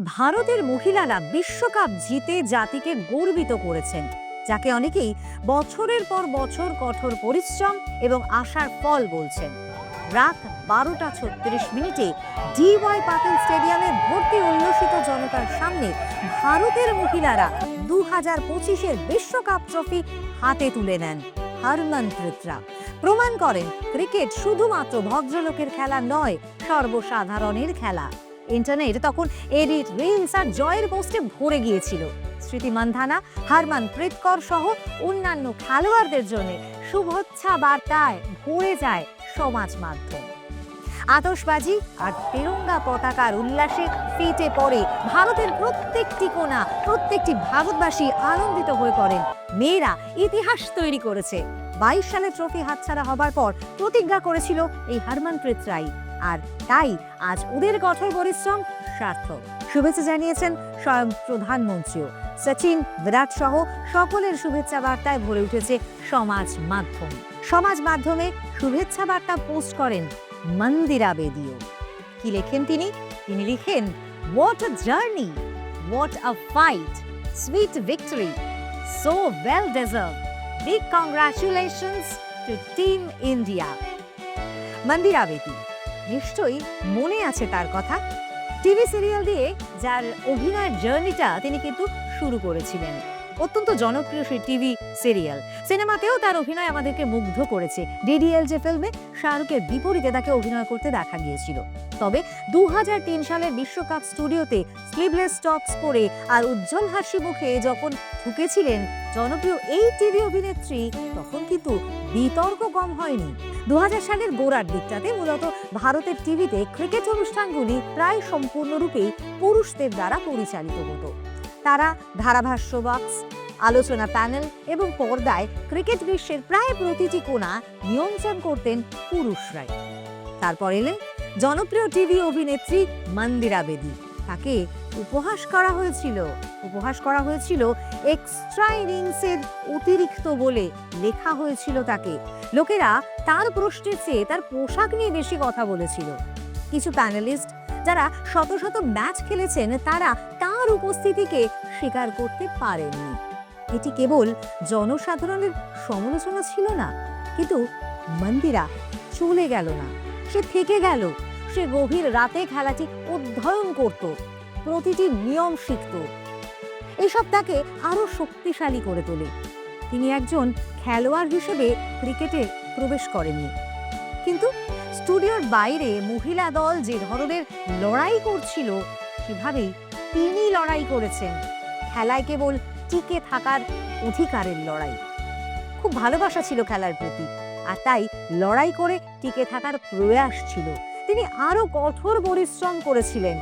ভারতের মহিলারা বিশ্বকাপ জিতে জাতিকে গর্বিত করেছেন, যাকে অনেকেই বছরের পর বছর কঠোর পরিশ্রম এবং আশার ফল বলছেন। রাত বারোটা ছত্রিশ মিনিটে ডি ডিওয়াই পাটিল স্টেডিয়ামে ভর্তি উল্লসিত জনতার সামনে ভারতের মহিলারা দু হাজার পঁচিশের বিশ্বকাপ ট্রফি হাতে তুলে নেন হরমনপ্রীতরা প্রমাণ করেন, ক্রিকেট শুধুমাত্র ভদ্রলোকের খেলা নয়, সর্বসাধারণের খেলা। ইন্টারনেট তখন এডিট রিলস আর জয়ের পোস্টে ভরে গিয়েছিল। স্মৃতি মান্ধানা, হারমান প্রীতকর সহ অন্যান্য খেলোয়াড়দের জন্য শুভেচ্ছা বার্তায় ভরে যায় সমাজ মাধ্যম। আতশবাজি আর তেরঙ্গা পতাকার উল্লাসে ফেটে পড়ে ভারতের প্রত্যেকটি কোণা, প্রত্যেকটি ভারতবাসী আনন্দিত হয়ে পড়েন। মেয়েরা ইতিহাস তৈরি করেছে। বাইশ সালে ট্রফি হাতছাড়া হবার পর প্রতিজ্ঞা করেছিল এই হারমানপ্রীত রাই। আর তাই আজ ওদের কঠোর পরিশ্রম সার্থক। শুভেচ্ছা জানিয়েছেন স্বয়ং প্রধানমন্ত্রীও। সচিন, বিরাট সহ সকলের শুভেচ্ছা বার্তায় ভরে উঠেছে সমাজ মাধ্যম। সমাজ মাধ্যমে শুভেচ্ছা বার্তা পোস্ট করেন মন্দিরা বেদিও। কি লেখেন তিনি? তিনি লিখেন what a journey what a fight sweet victory so well deserve big congratulations to team India Mandira Bedi. নিশ্চয়ই মনে আছে তার কথা। টিভি সিরিয়াল দিয়ে যার অভিনয়ের জার্নিটা তিনি কিন্তু শুরু করেছিলেন। অত্যন্ত জনপ্রিয় সেই টিভি সিরিয়াল। সিনেমাতেও তার অভিনয় আমাদেরকে মুগ্ধ করেছে। ডিডিএল যে ফিল্মে শাহরুখের বিপরীতে তাকে অভিনয় করতে দেখা গিয়েছিল। তবে দু হাজার তিন সালের বিশ্বকাপ স্টুডিওতে স্লিভলেস টপস পরে আর উজ্জ্বল হাসি মুখে যখন ঢুকেছিলেন জনপ্রিয় এই টিভি অভিনেত্রী, তখন কিন্তু বিতর্ক কম হয়নি। দু হাজার সালের গোড়ার দিকটাতে মূলত ভারতের টিভিতে ক্রিকেট অনুষ্ঠানগুলি প্রায় সম্পূর্ণরূপেই পুরুষদের দ্বারা পরিচালিত হতো। তারা ধারাভাষ্য বক্স আলোচনা প্যানেল এবং পর্দায় ক্রিকেট বিশ্বের প্রায় প্রতিটি কোণা নিয়ন্ত্রণ করতেন পুরুষরাই। তারপর এলেন জনপ্রিয় টিভি অভিনেত্রী মন্দিরা বেদি। তাকে উপহাস করা হয়েছিল। উপহাস করা হয়েছিল এক্সট্রা ইনিংসের অতিরিক্ত বলে লেখা হয়েছিল তাকে। লোকেরা তার প্রশ্নের চেয়ে তার পোশাক নিয়ে বেশি কথা বলেছিল। কিছু প্যানেলিস্ট যারা শত শত ম্যাচ খেলেছেন, তারা তার উপস্থিতিকে স্বীকার করতে পারেননি। এটি কেবল জনসাধারণের সমালোচনা ছিল না, কিন্তু মন্দিরা চলে গেল না। সে থেকে গেল। সে গভীর রাতে খেলাটি অধ্যয়ন করত। প্রতিটি নিয়ম শিখত। এসব তাকে আরও শক্তিশালী করে তোলে। তিনি একজন খেলোয়াড় হিসেবে ক্রিকেটে প্রবেশ করেননি। কিন্তু স্টুডিওর বাইরে মহিলা দল যে ধরনের লড়াই করছিল, সেভাবেই তিনি লড়াই করেছেন। খেলায় কেবল টিকে থাকার অধিকারের লড়াই। খুব ভালোবাসা ছিল খেলার প্রতি, আর তাই লড়াই করে টিকে থাকার প্রয়াস ছিল। তিনি আরও কঠোর পরিশ্রম করেছিলেন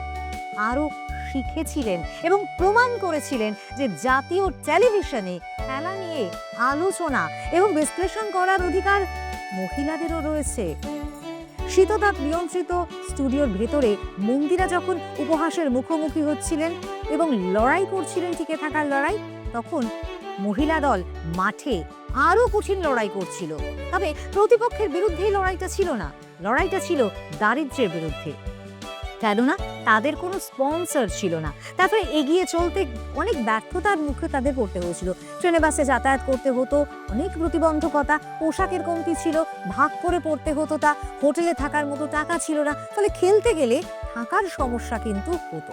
আরও শিখেছিলেন এবং প্রমাণ করেছিলেন যে জাতীয় টেলিভিশনে খেলা নিয়ে আলোচনা এবং বিশ্লেষণ করার অধিকার মহিলাদেরও রয়েছে। শীততাপ নিয়ন্ত্রিত স্টুডিওর ভেতরে মন্দিরা যখন উপহাসের মুখোমুখি হচ্ছিলেন এবং লড়াই করছিলেন টিকে থাকার লড়াই, তখন মহিলা দল মাঠে আরও কঠিন লড়াই করছিল। তবে প্রতিপক্ষের বিরুদ্ধেই লড়াইটা ছিল না। লড়াইটা ছিল দারিদ্র্যের বিরুদ্ধে। কেননা তাদের কোনো স্পন্সর ছিল না। তারপরে এগিয়ে চলতে অনেক ব্যর্থতার মুখে তাদের পড়তে হয়েছিল। ট্রেনে বাসে যাতায়াত করতে হতো, অনেক প্রতিবন্ধকতা, পোশাকের কমতি ছিল, ভাগ করে পড়তে হতো তা, হোটেলে থাকার মতো টাকা ছিল না, ফলে খেলতে গেলে থাকার সমস্যা কিন্তু হতো।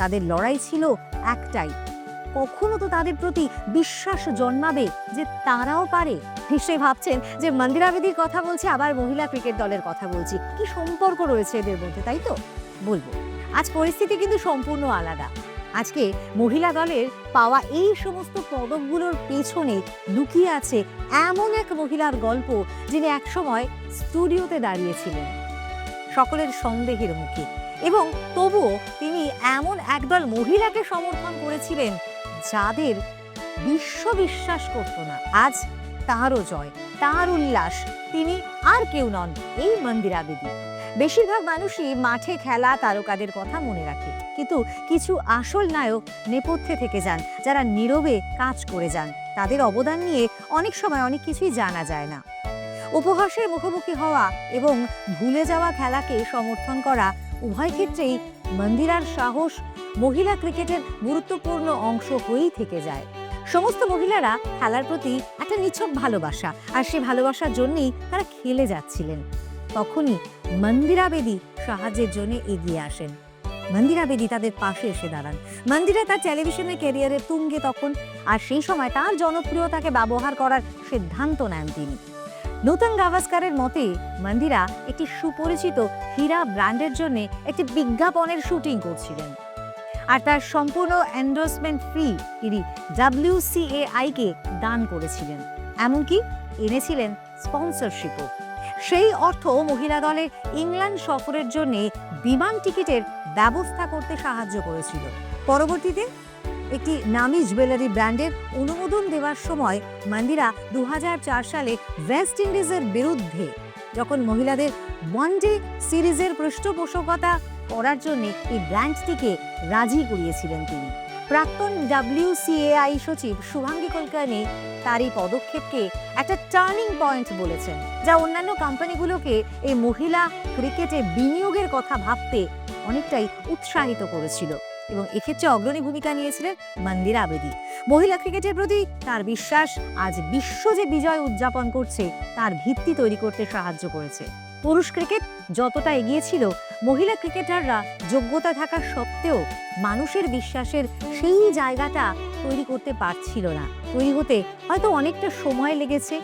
তাদের লড়াই ছিল একটাই, কখনো তো তাদের প্রতি বিশ্বাস জন্মাবে যে তারাও পারে। নিশ্চয়ই ভাবছেন যে মন্দিরা বেদির কথা বলছি, আবার মহিলা ক্রিকেট দলের কথা বলছি। কি সম্পর্ক রয়েছে এদের মধ্যে, তাই তো? বলব, আজ পরিস্থিতি কিন্তু সম্পূর্ণ আলাদা। আজকে মহিলা দলের পাওয়া এই সমস্ত পদকগুলোর পেছনে লুকিয়ে আছে এমন এক মহিলার গল্প যিনি একসময় স্টুডিওতে দাঁড়িয়েছিলেন। সকলের সন্দেহের মুখে এবং তবুও তিনি এমন একদল মহিলাকে সমর্থন করেছিলেন যাদের বিশ্ব বিশ্বাস করত না। আজ তাঁরও জয়, তাঁর উল্লাস, তিনি আর কেউ নন এই মন্দিরা বেদী বেশিরভাগ মানুষই মাঠে খেলা তারকাদের কথা মনে রাখে। কিন্তু কিছু আসল নায়ক নেপথ্যে থেকে যান, যারা নীরবে কাজ করে যান। তাদের অবদান নিয়ে অনেক সময় অনেক কিছুই জানা যায় না। উপহাসের মুখোমুখি হওয়া এবং ভুলে যাওয়া খেলাকে সমর্থন করা উভয় ক্ষেত্রেই মন্দিরার সাহস মহিলা ক্রিকেটের গুরুত্বপূর্ণ অংশ হয়েই থেকে যায়। সমস্ত মহিলারা খেলার প্রতি একটা নিছক ভালোবাসা, আর সেই ভালোবাসার জন্যই তারা খেলে যাচ্ছিলেন। তখনই মন্দিরা বেদি সাহায্যের জন্য এগিয়ে আসেন। মন্দিরা বেদি তাদের পাশে এসে দাঁড়ান। মন্দিরা তার টেলিভিশনের ক্যারিয়ারের তুঙ্গে তখন, আর সেই সময় তার জনপ্রিয়তাকে ব্যবহার করার সিদ্ধান্ত নেন তিনি। নূতন গাভাস্কারের মতে, মন্দিরা একটি সুপরিচিত হীরা ব্র্যান্ডের জন্য একটি বিজ্ঞাপনের শুটিং করছিলেন। আর তার সম্পূর্ণ এন্ডোর্সমেন্ট ফি তিনি ডাব্লিউসিএআইকে দান করেছিলেন। এমনকি এনেছিলেন স্পন্সরশিপও সেই অর্থ মহিলা দলের ইংল্যান্ড সফরের জন্য বিমান টিকিটের ব্যবস্থা করতে সাহায্য করেছিল। পরবর্তীতে একটি নামি জুয়েলারি ব্র্যান্ডের অনুমোদন দেওয়ার সময় মন্দিরা দু হাজার চার সালে ওয়েস্ট ইন্ডিজের বিরুদ্ধে যখন মহিলাদের ওয়ানডে সিরিজের পৃষ্ঠপোষকতা করার জন্য এই ব্র্যান্ডটিকে রাজি করিয়েছিলেন তিনি। প্রাক্তন ডাব্লিউসিএআই সচিব শুভাঙ্গী কুলকার্নি তার এই পদক্ষেপকে একটা টার্নিং পয়েন্ট বলেছেন, যা অন্যান্য কোম্পানিগুলোকে এই মহিলা ক্রিকেটে বিনিয়োগের কথা ভাবতে অনেকটাই উৎসাহিত করেছিল এবং এক্ষেত্রে অগ্রণী ভূমিকা নিয়েছিলেন মন্দির আবেদি। মহিলা ক্রিকেটের প্রতি তার বিশ্বাস আজ বিশ্ব যে বিজয় উদযাপন করছে, তার ভিত্তি তৈরি করতে সাহায্য করেছে। পুরুষ ক্রিকেট যতটা এগিয়েছিল, মহিলা ক্রিকেটাররা যোগ্যতা থাকা সত্ত্বেও মানুষের বিশ্বাসের সেই জায়গাটা তৈরি করতে পারছিল না। তৈরি হতে হয়তো অনেকটা সময় লেগেছে,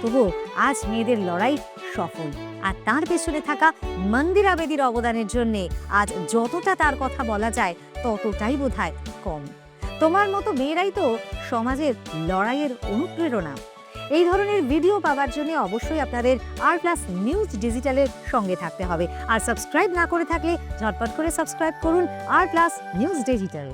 তবুও আজ মেয়েদের লড়াই সফল। আর তার পেছনে থাকা মন্দিরা বেদির অবদানের জন্যে আজ যতটা তার কথা বলা যায়, ততটাই বোধহয় কম। তোমার মতো মেয়েরাই তো সমাজের লড়াইয়ের অনুপ্রেরণা। এই ধরনের ভিডিও পাওয়ার জন্য অবশ্যই আপনাদের আর প্লাস নিউজ ডিজিটালের সঙ্গে থাকতে হবে। আর সাবস্ক্রাইব না করে থাকলে ঝটপট করে সাবস্ক্রাইব করুন আর প্লাস নিউজ ডিজিটাল